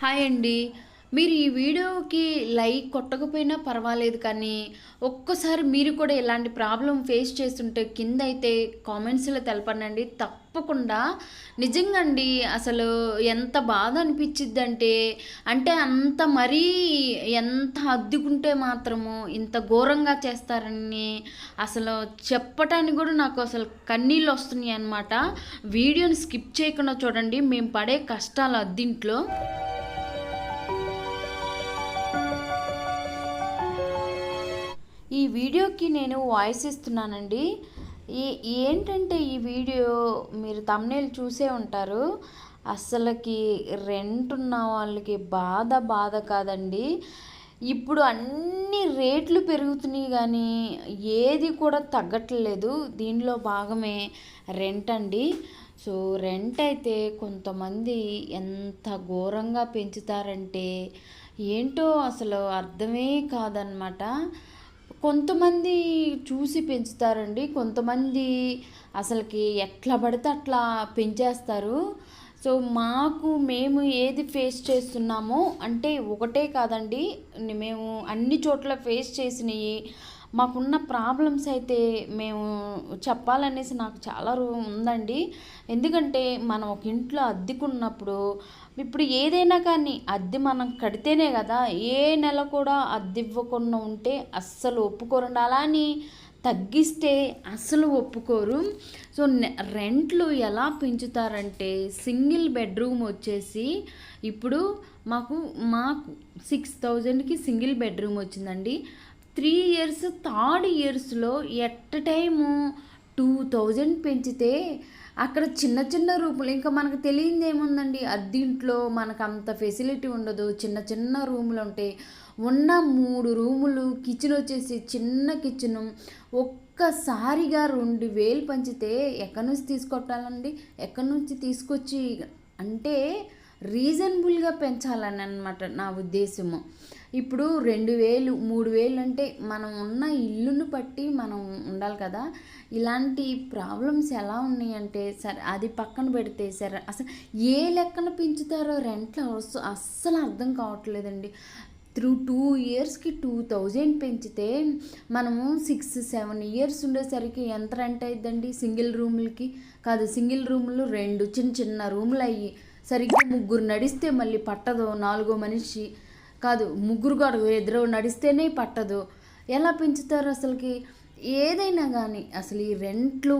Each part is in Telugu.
హాయ్ అండి. మీరు ఈ వీడియోకి లైక్ కొట్టకపోయినా పర్వాలేదు కానీ ఒక్కసారి మీరు కూడా ఇలాంటి ప్రాబ్లం ఫేస్ చేస్తుంటే కింద అయితే కామెంట్స్లో తెలపండి తప్పకుండా. నిజంగా అండి అసలు ఎంత బాధ అనిపించిద్ది అంటే అంటే అంత మరీ ఎంత అద్దుకుంటే మాత్రము ఇంత ఘోరంగా చేస్తారని అసలు చెప్పటానికి కూడా నాకు అసలు కన్నీళ్ళు వస్తున్నాయి అన్నమాట వీడియోని స్కిప్ చేయకుండా చూడండి. మేము పడే కష్టాలు అద్దింట్లో. ఈ వీడియోకి నేను వాయిస్ ఇస్తున్నానండి. ఈ ఏంటంటే ఈ వీడియో మీరు తమ్నేల్ చూసే ఉంటారు. అసలుకి రెంట్ ఉన్న వాళ్ళకి బాధ బాధ కాదండి. ఇప్పుడు అన్ని రేట్లు పెరుగుతున్నాయి కానీ ఏది కూడా తగ్గట్లేదు. దీనిలో భాగమే రెంట్ అండి. సో రెంట్ అయితే కొంతమంది ఎంత ఘోరంగా పెంచుతారంటే ఏంటో అసలు అర్థమే కాదనమాట. కొంతమంది చూసి పెంచుతారండి. కొంతమంది అసలుకి ఎట్లా పడితే అట్లా పెంచేస్తారు. సో మాకు మేము ఏది ఫేస్ చేస్తున్నామో అంటే ఒకటే కాదండి. మేము అన్ని చోట్ల ఫేస్ చేసినవి మాకున్న ప్రాబ్లమ్స్ అయితే మేము చెప్పాలనేసి నాకు చాలా ఉందండి. ఎందుకంటే మనం ఒక ఇంట్లో అద్దెకున్నప్పుడు ఇప్పుడు ఏదైనా కానీ అద్దె మనం కడితేనే కదా ఏ నెల కూడా అద్దె ఇవ్వకుండా ఉంటే అస్సలు ఒప్పుకోరండి. అలా అని తగ్గిస్తే అస్సలు ఒప్పుకోరు. సో రెంట్లు ఎలా పెంచుతారంటే సింగిల్ బెడ్రూమ్ వచ్చేసి ఇప్పుడు మాకు మాకు సిక్స్ థౌజండ్కి సింగిల్ బెడ్రూమ్ వచ్చిందండి. త్రీ ఇయర్స్ థర్డ్ ఇయర్స్లో ఎట్ టైము టూ థౌజండ్ పెంచితే అక్కడ చిన్న చిన్న రూములు ఇంకా మనకు తెలియదు ఏముందండి? అద్దీంట్లో మనకు అంత ఫెసిలిటీ ఉండదు. చిన్న చిన్న రూములు ఉంటాయి ఉన్న మూడు రూములు కిచెన్ వచ్చేసి చిన్న కిచెన్. ఒక్కసారిగా రెండు వేలు పంచితే ఎక్కడి నుంచి తీసుకొట్టాలండి? ఎక్కడి నుంచి తీసుకొచ్చి అంటే రీజనబుల్గా పెంచాలని అనమాట నా ఉద్దేశము. ఇప్పుడు రెండు వేలు మూడు వేలు అంటే మనం ఉన్న ఇల్లును బట్టి మనం ఉండాలి కదా. ఇలాంటి ప్రాబ్లమ్స్ ఎలా ఉన్నాయంటే సరే అది పక్కన పెడితే సరే అసలు ఏ లెక్కన పెంచుతారో రెంట్లు అస్సలు అర్థం కావట్లేదండి. త్రూ టూ ఇయర్స్కి టూ థౌజండ్ పెంచితే మనము సిక్స్ సెవెన్ ఇయర్స్ ఉండేసరికి ఎంత రెంట్ అయిద్దండి సింగిల్ రూములకి? కాదు సింగిల్ రూములు రెండు చిన్న చిన్న రూములు అయ్యి సరిగ్గా ముగ్గురు నడిస్తే మళ్ళీ పట్టదు. నాలుగో మనిషి కాదు ముగ్గురు కాదు ఇద్దరు నడిస్తేనే పట్టదు. ఎలా పెంచుతారు అసలుకి? ఏదైనా కానీ అసలు ఈ రెంట్లు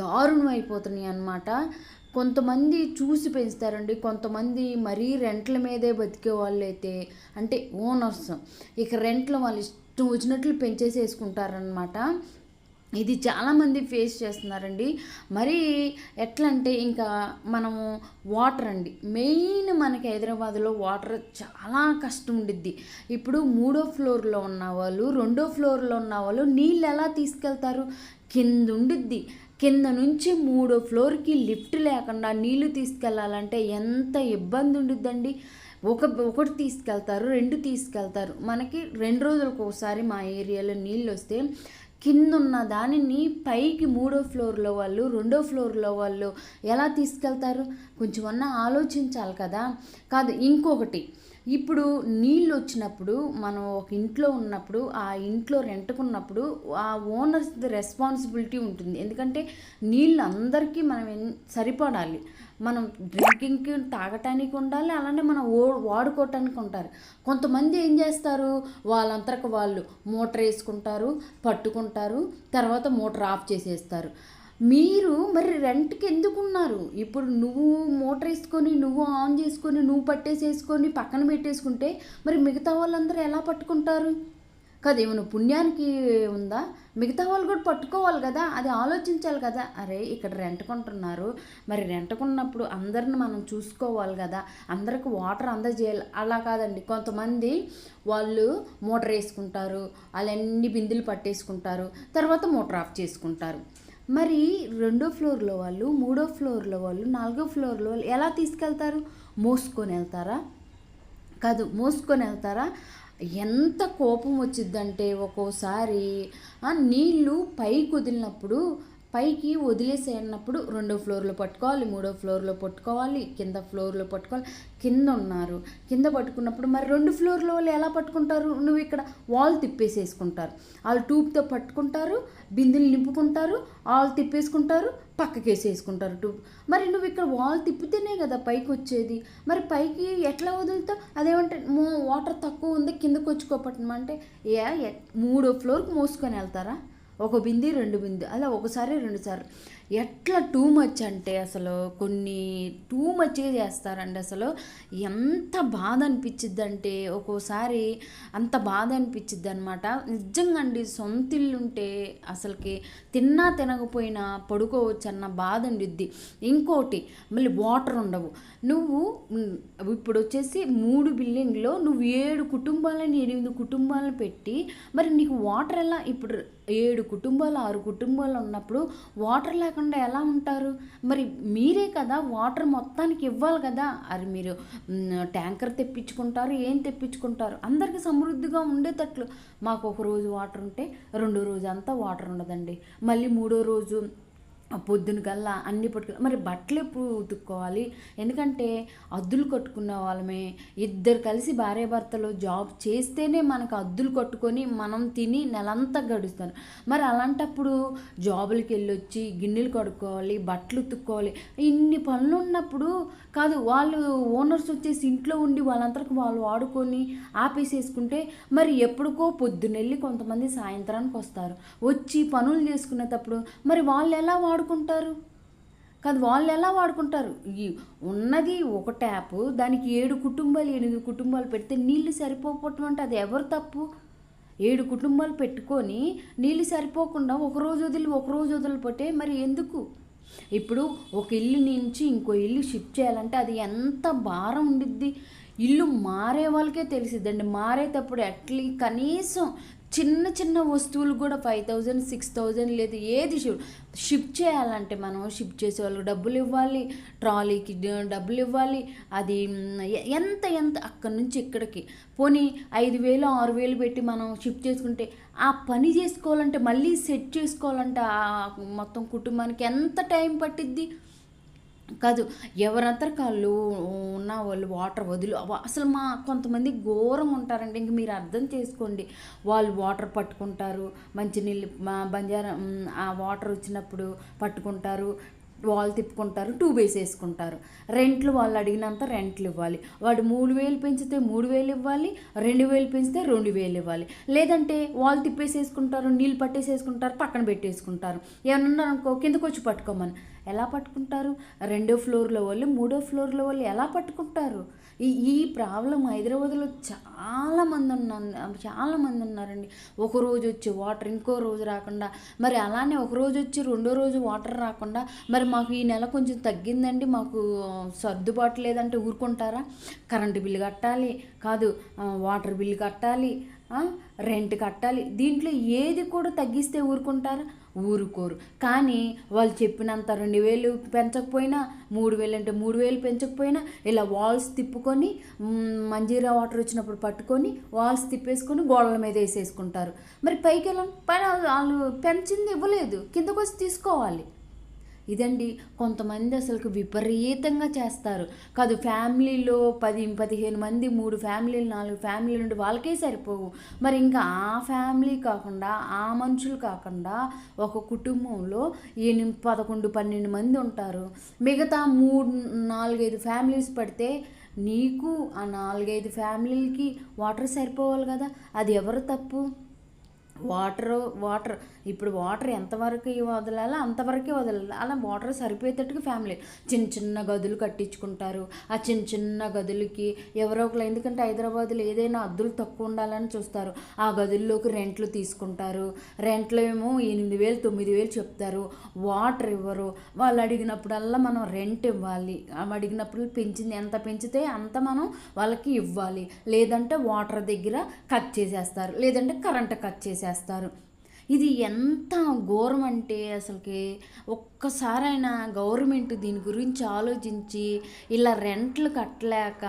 దారుణం అయిపోతున్నాయి అన్నమాట. కొంతమంది చూసి పెంచుతారండి. కొంతమంది మరీ రెంట్ల మీదే బతికే వాళ్ళు అయితే అంటే ఓనర్స్ ఇక రెంట్లు వాళ్ళు ఇష్టం వచ్చినట్లు పెంచేసేసుకుంటారనమాట ఇది చాలామంది ఫేస్ చేస్తున్నారండి. మరి ఎట్లా అంటే ఇంకా మనము వాటర్ అండి. మెయిన్ మనకి హైదరాబాద్లో వాటర్ చాలా కష్టం ఉండిద్ది. ఇప్పుడు మూడో ఫ్లోర్లో ఉన్న వాళ్ళు రెండో ఫ్లోర్లో ఉన్న వాళ్ళు నీళ్ళు ఎలా తీసుకెళ్తారు? కింద ఉండిద్ది. కింద నుంచి మూడో ఫ్లోర్కి లిఫ్ట్ లేకుండా నీళ్ళు తీసుకెళ్ళాలంటే ఎంత ఇబ్బంది ఉండిద్దండి. ఒక ఒకటి తీసుకెళ్తారు రెండు తీసుకెళ్తారు. మనకి రెండు రోజులకు ఒకసారి మా ఏరియాలో నీళ్ళు వస్తే కిందున్న దానిని పైకి మూడో ఫ్లోర్లో వాళ్ళు రెండో ఫ్లోర్లో వాళ్ళు ఎలా తీసుకెళ్తారు? కొంచెం అన్నా ఆలోచించాలి కదా. కాదు ఇంకొకటి. ఇప్పుడు నీళ్ళు వచ్చినప్పుడు మనం ఒక ఇంట్లో ఉన్నప్పుడు ఆ ఇంట్లో రెంట్కున్నప్పుడు ఆ ఓనర్స్ రెస్పాన్సిబిలిటీ ఉంటుంది. ఎందుకంటే నీళ్ళు అందరికీ మనం సరిపడాలి. మనం డ్రింకింగ్కి తాగటానికి ఉండాలి అలానే మనం ఓ వాడుకోవటానికి ఉంటారు కొంతమంది ఏం చేస్తారు వాళ్ళంతరకు వాళ్ళు మోటార్ వేసుకుంటారు పట్టుకుంటారు తర్వాత మోటార్ ఆఫ్ చేసేస్తారు. మీరు మరి రెంట్కి ఎందుకున్నారు? ఇప్పుడు నువ్వు మోటార్ వేసుకొని నువ్వు ఆన్ చేసుకొని నువ్వు పట్టేసేసుకొని పక్కన పెట్టేసుకుంటే మరి మిగతా వాళ్ళందరూ ఎలా పట్టుకుంటారు? కదా ఏమైనా పుణ్యానికి ఉందా? మిగతా వాళ్ళు కూడా పట్టుకోవాలి కదా అది ఆలోచించాలి కదా. అరే ఇక్కడ రెంట్ కొంటున్నారు. మరి రెంట్ కొన్నప్పుడు అందరిని మనం చూసుకోవాలి కదా. అందరికి వాటర్ అందజేయాలి. అలా కాదండి. కొంతమంది వాళ్ళు మోటార్ వేసుకుంటారు. వాళ్ళన్ని బిందులు పట్టేసుకుంటారు. తర్వాత మోటార్ ఆఫ్ చేసుకుంటారు. మరి రెండో ఫ్లోర్లో వాళ్ళు మూడో ఫ్లోర్లో వాళ్ళు నాలుగో ఫ్లోర్లో వాళ్ళు ఎలా తీసుకెళ్తారు? మోసుకొని వెళ్తారా? కాదు మోసుకొని వెళ్తారా? ఎంత కోపం వచ్చిందంటే ఒక్కోసారి నీళ్ళు పై కుదిలినప్పుడు పైకి వదిలేసేయన్నప్పుడు రెండో ఫ్లోర్లో పట్టుకోవాలి మూడో ఫ్లోర్లో పట్టుకోవాలి కింద ఫ్లోర్లో పట్టుకోవాలి కింద ఉన్నారు. కింద పట్టుకున్నప్పుడు మరి రెండు ఫ్లోర్లో వాళ్ళు ఎలా పట్టుకుంటారు? నువ్వు ఇక్కడ వాల్ తిప్పేసేసుకుంటారు. వాళ్ళు ట్యూబ్తో పట్టుకుంటారు బిందెలు నింపుకుంటారు వాళ్ళు తిప్పేసుకుంటారు పక్కకేసేసుకుంటారు ట్యూబ్ మరి నువ్వు ఇక్కడ వాల్ తిప్పితేనే కదా పైకి వచ్చేది. మరి పైకి ఎట్లా వదులుతావు? అదేమంటే మో వాటర్ తక్కువ ఉంది కిందకు వచ్చుకోపట్టమంటే ఏ ఎ- మూడో ఫ్లోర్కి మోసుకొని వెళ్తారా? ఒక బింది రెండు బింది అలా ఒకసారి రెండుసార్లు ఎట్లా టూ మచ్ అంటే అసలు కొన్ని టూ మచ్గా చేస్తారండి అసలు. ఎంత బాధ అనిపించిద్ది అంటే ఒక్కోసారి అంత బాధ అనిపించిద్ది అనమాట నిజంగా అండి సొంత ఉంటే అసలుకి తిన్నా తినకపోయినా పడుకోవచ్చు అన్న బాధ ఉండిద్ది ఇంకోటి మళ్ళీ వాటర్ ఉండవు. నువ్వు ఇప్పుడు వచ్చేసి మూడు బిల్డింగ్లో నువ్వు ఏడు కుటుంబాలని ఎనిమిది కుటుంబాలను పెట్టి మరి నీకు వాటర్ ఎలా ఇప్పుడు ఏడు కుటుంబాలు ఆరు కుటుంబాలు ఉన్నప్పుడు వాటర్ లేకుండా ఎలా ఉంటారు? మరి మీరే కదా వాటర్ మొత్తానికి ఇవ్వాలి కదా? అది మీరు ట్యాంకర్ తెప్పించుకుంటారు ఏం తెప్పించుకుంటారు? అందరికీ సమృద్ధిగా ఉండేటట్లు. మాకు ఒక రోజు వాటర్ ఉంటే రెండో రోజు అంతా వాటర్ ఉండదండి. మళ్ళీ మూడో రోజు పొద్దున కల్లా అన్ని పట్టుకు మరి బట్టలు ఎప్పుడు ఉతుక్కోవాలి? ఎందుకంటే అద్దులు కట్టుకున్న వాళ్ళమే. ఇద్దరు కలిసి భార్యాభర్తలు జాబ్ చేస్తేనే మనకు అద్దులు కట్టుకొని మనం తిని నెలంతా గడుస్తాను మరి అలాంటప్పుడు జాబులకి వెళ్ళొచ్చి గిన్నెలు కడుక్కోవాలి బట్టలు ఉతుక్కోవాలి ఇన్ని పనులు ఉన్నప్పుడు కాదు వాళ్ళు ఓనర్స్ వచ్చేసి ఇంట్లో ఉండి వాళ్ళంతరకు వాళ్ళు వాడుకొని ఆపేసేసుకుంటే మరి ఎప్పుడుకో పొద్దునెళ్ళి కొంతమంది సాయంత్రానికి వస్తారు వచ్చి పనులు చేసుకునేటప్పుడు మరి వాళ్ళు ఎలా వాడు వాడుకుంటారు? కాదు వాళ్ళు ఎలా వాడుకుంటారు? ఈ ఉన్నది ఒక ట్యాప్ దానికి ఏడు కుటుంబాలు ఎనిమిది కుటుంబాలు పెడితే నీళ్ళు సరిపోకపోవటం అంటే అది ఎవరు తప్పు? ఏడు కుటుంబాలు పెట్టుకొని నీళ్ళు సరిపోకుండా ఒక రోజు వదిలి ఒక రోజు వదిలిపోతే మరి ఎందుకు? ఇప్పుడు ఒక ఇల్లు నుంచి ఇంకో ఇల్లు షిఫ్ట్ చేయాలంటే అది ఎంత భారం ఉండిద్ది? ఇల్లు మారే వాళ్ళకే తెలిసిద్దండి. మారేటప్పుడు అట్లీ కనీసం చిన్న చిన్న వస్తువులు కూడా ఫైవ్ థౌజండ్ సిక్స్ థౌజండ్ లేదు ఏది షిఫ్ట్ షిఫ్ట్ చేయాలంటే మనం షిఫ్ట్ చేసేవాళ్ళు డబ్బులు ఇవ్వాలి ట్రాలీకి డబ్బులు ఇవ్వాలి అది ఎంత ఎంత అక్కడి నుంచి ఇక్కడికి. పోనీ ఐదు వేలు ఆరు వేలు పెట్టి మనం షిఫ్ట్ చేసుకుంటే ఆ పని చేసుకోవాలంటే మళ్ళీ సెట్ చేసుకోవాలంటే ఆ మొత్తం కుటుంబానికి ఎంత టైం పట్టిద్ది? కాదు ఎవరంతరకాళ్ళు ఉన్న వాళ్ళు వాటర్ వదిలి. అసలు మా కొంతమంది ఘోరం ఉంటారండి. ఇంక మీరు అర్థం చేసుకోండి. వాళ్ళు వాటర్ పట్టుకుంటారు మంచినీళ్ళు మా బంజారా ఆ వాటర్ వచ్చినప్పుడు పట్టుకుంటారు వాళ్ళు తిప్పుకుంటారు టూ బేస్ వేసుకుంటారు. రెంట్లు వాళ్ళు అడిగినంత రెంట్లు ఇవ్వాలి. వాడు మూడు వేలు పెంచితే మూడు వేలు ఇవ్వాలి రెండు వేలు పెంచితే రెండు వేలు ఇవ్వాలి. లేదంటే వాళ్ళు తిప్పేసేసుకుంటారు నీళ్ళు పట్టేసేసుకుంటారు పక్కన పెట్టేసుకుంటారు. ఏమన్నా అనుకో కిందకు వచ్చి పట్టుకోమని. ఎలా పట్టుకుంటారు? రెండో ఫ్లోర్లో వాళ్ళు మూడో ఫ్లోర్లో వాళ్ళు ఎలా పట్టుకుంటారు? ఈ ఈ ప్రాబ్లం హైదరాబాద్లో చాలామంది ఉన్నారు చాలా మంది ఉన్నారండి ఒక రోజు వచ్చి వాటర్ ఇంకో రోజు రాకుండా మరి అలానే ఒక రోజు వచ్చి రెండో రోజు వాటర్ రాకుండా మరి మాకు ఈ నెల కొంచెం తగ్గిందండి మాకు సర్దుబాటు లేదంటే ఊరుకుంటారా? కరెంటు బిల్లు కట్టాలి కాదు వాటర్ బిల్లు కట్టాలి రెంట్ కట్టాలి దీంట్లో ఏది కూడా తగ్గిస్తే ఊరుకుంటారా? ఊరుకోరు. కానీ వాళ్ళు చెప్పినంత రెండు వేలు పెంచకపోయినా మూడు వేలు అంటే మూడు వేలు పెంచకపోయినా ఇలా వాల్స్ తిప్పుకొని మంజీరా వాటర్ వచ్చినప్పుడు పట్టుకొని వాల్స్ తిప్పేసుకొని గోడల మీద వేసేసుకుంటారు. మరి పైకి వెళ్ళం పైన వాళ్ళు పెంచింది ఇవ్వలేదు. కిందకు వచ్చి తీసుకోవాలి. ఇదండి కొంతమంది అసలు విపరీతంగా చేస్తారు. కాదు ఫ్యామిలీలో పది పదిహేను మంది మూడు ఫ్యామిలీలు నాలుగు ఫ్యామిలీలు నుండి వాళ్ళకే సరిపోవు. మరి ఇంకా ఆ ఫ్యామిలీ కాకుండా ఆ మనుషులు కాకుండా ఒక కుటుంబంలో ఎనిమిది పదకొండు పన్నెండు మంది ఉంటారు. మిగతా మూడు నాలుగైదు ఫ్యామిలీస్ పడితే నీకు ఆ నాలుగైదు ఫ్యామిలీలకి వాటర్ సరిపోవాలి కదా? అది ఎవరు తప్పు? Water water. ఇప్పుడు వాటర్ ఎంతవరకు వదలాలో అంతవరకే వదలాలి. అలా వాటర్ సరిపోయేటట్టుగా ఫ్యామిలీ చిన్న చిన్న గదులు కట్టించుకుంటారు. ఆ చిన్న చిన్న గదులకి ఎవరో ఒకరు ఎందుకంటే హైదరాబాద్లో ఏదైనా అద్దులు తక్కువ ఉండాలని చూస్తారు. ఆ గదుల్లోకి రెంట్లు తీసుకుంటారు. రెంట్లు ఏమో ఎనిమిది వేలు తొమ్మిది వేలు చెప్తారు. వాటర్ ఇవ్వరు. వాళ్ళు అడిగినప్పుడల్లా మనం రెంట్ ఇవ్వాలి. అడిగినప్పుడు పెంచింది ఎంత పెంచితే అంత మనం వాళ్ళకి ఇవ్వాలి. లేదంటే వాటర్ దగ్గర కట్ చేసేస్తారు. లేదంటే కరెంట్ కట్ చేసేస్తారు. ఇది ఎంత ఘోరం అంటే అసలుకి ఒక్కసారైనా గవర్నమెంట్ దీని గురించి ఆలోచించి ఇలా రెంట్లు కట్టలేక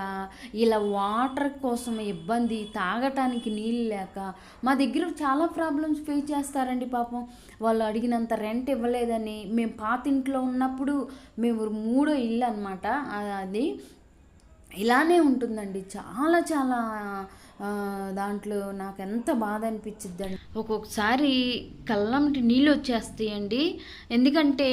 ఇలా వాటర్ కోసం ఇబ్బంది తాగటానికి నీళ్ళు లేక మా దగ్గర చాలా ప్రాబ్లమ్స్ ఫేస్ చేస్తారండి పాపం. వాళ్ళు అడిగినంత రెంట్ ఇవ్వలేదని మేము పాత ఇంట్లో ఉన్నప్పుడు మేము మూడో ఇల్లు అనమాట అది. ఇలానే ఉంటుందండి. చాలా చాలా దాంట్లో నాకు ఎంత బాధ అనిపించిద్దండి. ఒక్కొక్కసారి కళ్ళంటి నీళ్ళు వచ్చేస్తాయండి. ఎందుకంటే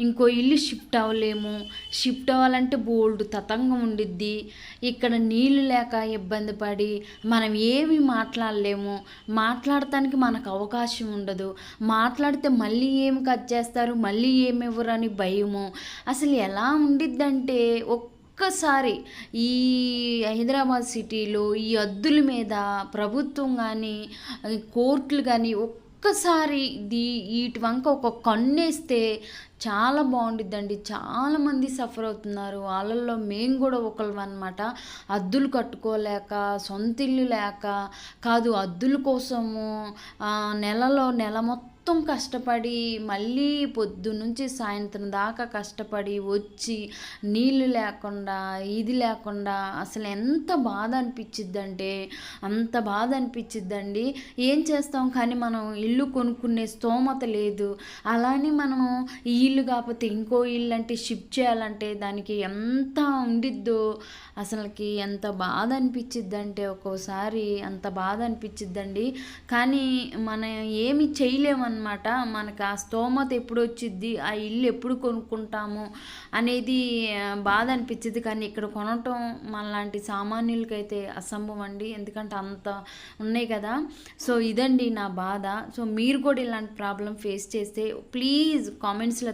ఇంకో ఇల్లు షిఫ్ట్ అవ్వలేము. షిఫ్ట్ అవ్వాలంటే బోల్డ్ తతంగం ఉండిద్ది. ఇక్కడ నీళ్ళు లేక ఇబ్బంది పడి మనం ఏమి మాట్లాడలేము. మాట్లాడటానికి మనకు అవకాశం ఉండదు. మాట్లాడితే మళ్ళీ ఏమి కట్ చేస్తారు? మళ్ళీ ఏమి ఇవ్వరు అని భయము. అసలు ఎలా ఉండిద్దంటే ఒక్క ఒక్కసారి ఈ హైదరాబాద్ సిటీలో ఈ అద్దుల మీద ప్రభుత్వం కానీ కోర్టులు కానీ ఒక్కసారి దీ వీటి వంక ఒక కన్నేస్తే చాలా బాగుండిద్దండి. చాలామంది సఫర్ అవుతున్నారు. వాళ్ళల్లో మేము కూడా ఒకళ్ళు అనమాట అద్దులు కట్టుకోలేక సొంత ఇల్లు లేక కాదు అద్దుల కోసము నెలలో నెల మొత్తం మొత్తం కష్టపడి మళ్ళీ పొద్దు నుంచి సాయంత్రం దాకా కష్టపడి వచ్చి నీళ్ళు లేకుండా ఇది లేకుండా అసలు ఎంత బాధ అనిపించిద్దంటే అంత బాధ అనిపించిద్దండి. ఏం చేస్తాం? కానీ మనం ఇల్లు కొనుక్కునే స్తోమత లేదు. అలానే మనం ఈ ఇల్లు కాకపోతే ఇంకో ఇల్లు అంటే షిఫ్ట్ చేయాలంటే దానికి ఎంత ఉండిద్దో అసలుకి ఎంత బాధ అనిపించిద్దంటే ఒక్కోసారి అంత బాధ అనిపించిద్దండి. కానీ మనం ఏమి చేయలేమన్న అనమాట మనకు ఆ స్తోమత ఎప్పుడు వచ్చిద్ది ఆ ఇల్లు ఎప్పుడు కొనుక్కుంటాము? అనేది బాధ అనిపించింది కానీ ఇక్కడ కొనటం మనలాంటి సామాన్యులకైతే అసంభవం అండి. ఎందుకంటే అంత ఉన్నాయి కదా. సో ఇదండి నా బాధ. సో మీరు కూడా ఇలాంటి ప్రాబ్లం ఫేస్ చేస్తే ప్లీజ్ కామెంట్స్లో